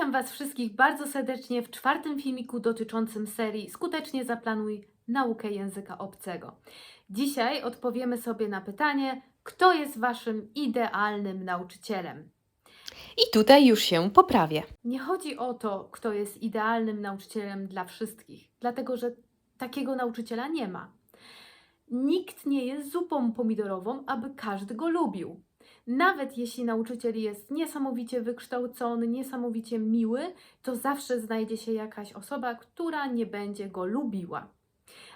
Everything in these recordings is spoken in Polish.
Witam Was wszystkich bardzo serdecznie w czwartym filmiku dotyczącym serii Skutecznie zaplanuj naukę języka obcego. Dzisiaj odpowiemy sobie na pytanie, kto jest Waszym idealnym nauczycielem. I tutaj już się poprawię. Nie chodzi o to, kto jest idealnym nauczycielem dla wszystkich, dlatego że takiego nauczyciela nie ma. Nikt nie jest zupą pomidorową, aby każdy go lubił. Nawet jeśli nauczyciel jest niesamowicie wykształcony, niesamowicie miły, to zawsze znajdzie się jakaś osoba, która nie będzie go lubiła.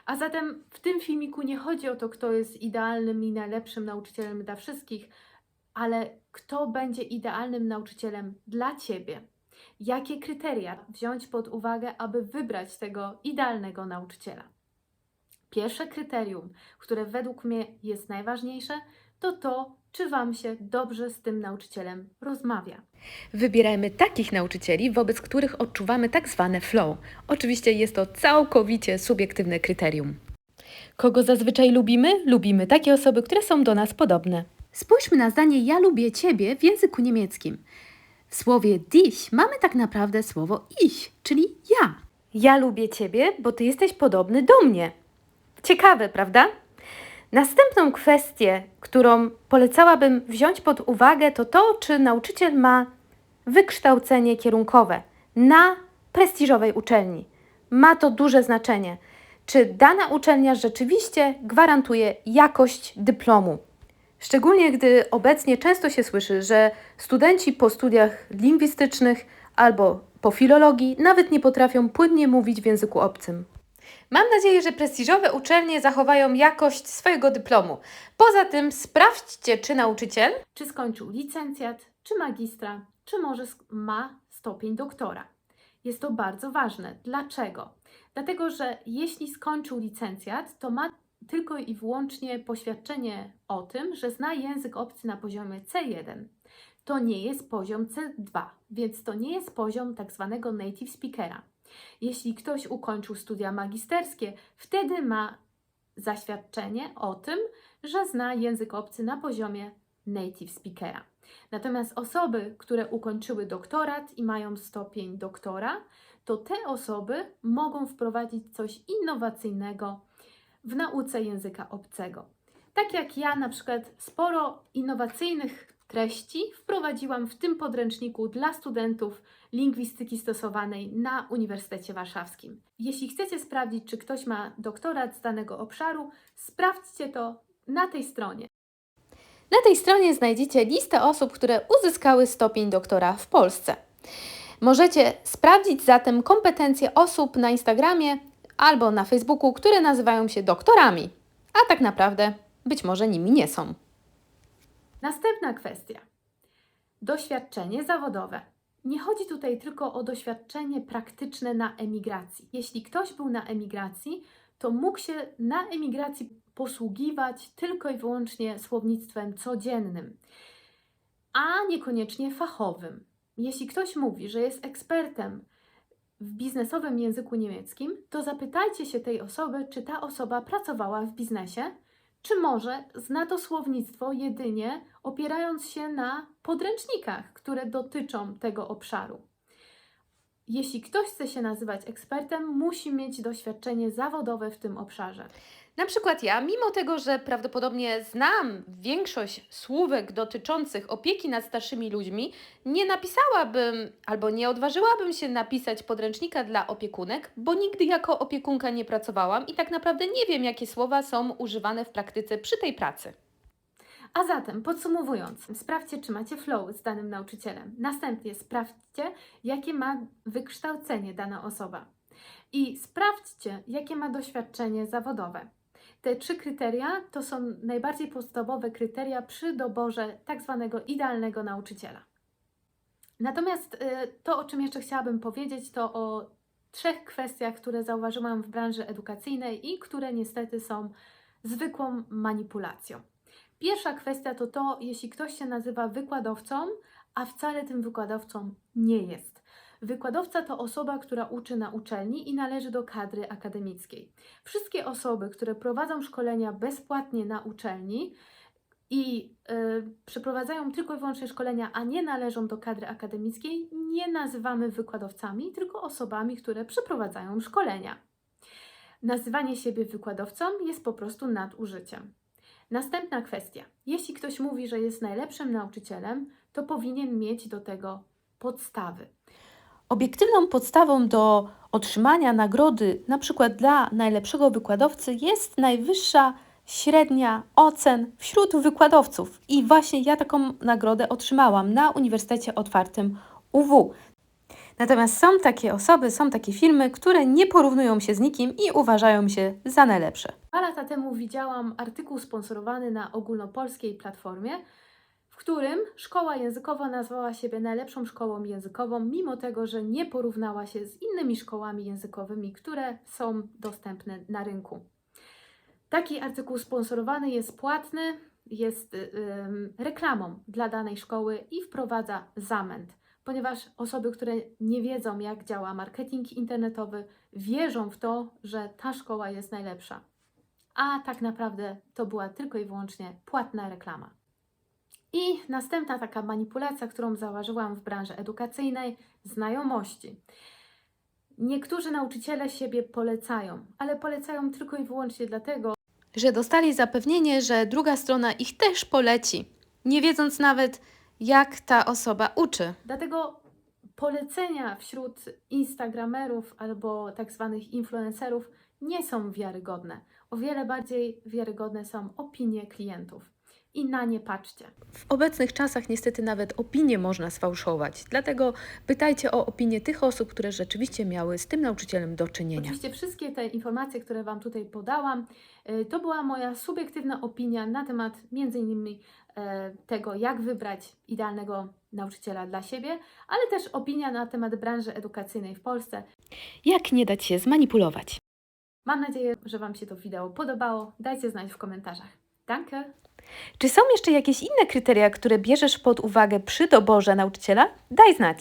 A zatem w tym filmiku nie chodzi o to, kto jest idealnym i najlepszym nauczycielem dla wszystkich, ale kto będzie idealnym nauczycielem dla Ciebie. Jakie kryteria wziąć pod uwagę, aby wybrać tego idealnego nauczyciela? Pierwsze kryterium, które według mnie jest najważniejsze, to to, czy Wam się dobrze z tym nauczycielem rozmawia. Wybierajmy takich nauczycieli, wobec których odczuwamy tak zwane flow. Oczywiście jest to całkowicie subiektywne kryterium. Kogo zazwyczaj lubimy? Lubimy takie osoby, które są do nas podobne. Spójrzmy na zdanie ja lubię ciebie w języku niemieckim. W słowie dich mamy tak naprawdę słowo ich, czyli ja. Ja lubię Ciebie, bo Ty jesteś podobny do mnie. Ciekawe, prawda? Następną kwestię, którą polecałabym wziąć pod uwagę, to to, czy nauczyciel ma wykształcenie kierunkowe na prestiżowej uczelni. Ma to duże znaczenie. Czy dana uczelnia rzeczywiście gwarantuje jakość dyplomu? Szczególnie gdy obecnie często się słyszy, że studenci po studiach lingwistycznych albo po filologii nawet nie potrafią płynnie mówić w języku obcym. Mam nadzieję, że prestiżowe uczelnie zachowają jakość swojego dyplomu. Poza tym sprawdźcie, czy nauczyciel Czy skończył licencjat, czy magistra, czy może ma stopień doktora. Jest to bardzo ważne. Dlaczego? Dlatego, że jeśli skończył licencjat, to ma tylko i wyłącznie poświadczenie o tym, że zna język obcy na poziomie C1. To nie jest poziom C2, więc to nie jest poziom tak zwanego native speakera. Jeśli ktoś ukończył studia magisterskie, wtedy ma zaświadczenie o tym, że zna język obcy na poziomie native speakera. Natomiast osoby, które ukończyły doktorat i mają stopień doktora, to te osoby mogą wprowadzić coś innowacyjnego w nauce języka obcego. Tak jak ja na przykład sporo innowacyjnych treści wprowadziłam w tym podręczniku dla studentów lingwistyki stosowanej na Uniwersytecie Warszawskim. Jeśli chcecie sprawdzić, czy ktoś ma doktorat z danego obszaru, sprawdźcie to na tej stronie. Na tej stronie znajdziecie listę osób, które uzyskały stopień doktora w Polsce. Możecie sprawdzić zatem kompetencje osób na Instagramie albo na Facebooku, które nazywają się doktorami, a tak naprawdę być może nimi nie są. Następna kwestia. Doświadczenie zawodowe. Nie chodzi tutaj tylko o doświadczenie praktyczne na emigracji. Jeśli ktoś był na emigracji, to mógł się na emigracji posługiwać tylko i wyłącznie słownictwem codziennym, a niekoniecznie fachowym. Jeśli ktoś mówi, że jest ekspertem w biznesowym języku niemieckim, to zapytajcie się tej osoby, czy ta osoba pracowała w biznesie, czy może zna to słownictwo jedynie opierając się na podręcznikach, które dotyczą tego obszaru. Jeśli ktoś chce się nazywać ekspertem, musi mieć doświadczenie zawodowe w tym obszarze. Na przykład ja, mimo tego, że prawdopodobnie znam większość słówek dotyczących opieki nad starszymi ludźmi, nie napisałabym albo nie odważyłabym się napisać podręcznika dla opiekunek, bo nigdy jako opiekunka nie pracowałam i tak naprawdę nie wiem, jakie słowa są używane w praktyce przy tej pracy. A zatem, podsumowując, sprawdźcie, czy macie flow z danym nauczycielem. Następnie sprawdźcie, jakie ma wykształcenie dana osoba. I sprawdźcie, jakie ma doświadczenie zawodowe. Te trzy kryteria to są najbardziej podstawowe kryteria przy doborze tak zwanego idealnego nauczyciela. Natomiast y, to, o czym jeszcze chciałabym powiedzieć, to o trzech kwestiach, które zauważyłam w branży edukacyjnej i które niestety są zwykłą manipulacją. Pierwsza kwestia to to, jeśli ktoś się nazywa wykładowcą, a wcale tym wykładowcą nie jest. Wykładowca to osoba, która uczy na uczelni i należy do kadry akademickiej. Wszystkie osoby, które prowadzą szkolenia bezpłatnie na uczelni i y, przeprowadzają tylko i wyłącznie szkolenia, a nie należą do kadry akademickiej, nie nazywamy wykładowcami, tylko osobami, które przeprowadzają szkolenia. Nazywanie siebie wykładowcą jest po prostu nadużyciem. Następna kwestia. Jeśli ktoś mówi, że jest najlepszym nauczycielem, to powinien mieć do tego podstawy. Obiektywną podstawą do otrzymania nagrody, na przykład dla najlepszego wykładowcy, jest najwyższa średnia ocen wśród wykładowców. I właśnie ja taką nagrodę otrzymałam na Uniwersytecie Otwartym UW. Natomiast są takie osoby, są takie firmy, które nie porównują się z nikim i uważają się za najlepsze. Dwa lata temu widziałam artykuł sponsorowany na ogólnopolskiej platformie, w którym szkoła językowa nazwała siebie najlepszą szkołą językową, mimo tego, że nie porównała się z innymi szkołami językowymi, które są dostępne na rynku. Taki artykuł sponsorowany jest płatny, jest y, ym, reklamą dla danej szkoły i wprowadza zamęt, ponieważ osoby, które nie wiedzą, jak działa marketing internetowy, wierzą w to, że ta szkoła jest najlepsza a tak naprawdę to była tylko i wyłącznie płatna reklama. I następna taka manipulacja, którą zauważyłam w branży edukacyjnej znajomości. Niektórzy nauczyciele siebie polecają, ale polecają tylko i wyłącznie dlatego, Że dostali zapewnienie, że druga strona ich też poleci, nie wiedząc nawet, jak ta osoba uczy. Dlatego polecenia wśród instagramerów albo tak zwanych influencerów nie są wiarygodne. O wiele bardziej wiarygodne są opinie klientów. I na nie patrzcie. W obecnych czasach niestety nawet opinie można sfałszować, dlatego pytajcie o opinie tych osób, które rzeczywiście miały z tym nauczycielem do czynienia. Oczywiście wszystkie te informacje, które Wam tutaj podałam, y, to była moja subiektywna opinia na temat między innymi e, tego, jak wybrać idealnego nauczyciela dla siebie, ale też opinia na temat branży edukacyjnej w Polsce. Jak nie dać się zmanipulować? Mam nadzieję, że Wam się to wideo podobało. Dajcie znać w komentarzach. Danke! Czy są jeszcze jakieś inne kryteria, które bierzesz pod uwagę przy doborze nauczyciela? Daj znać.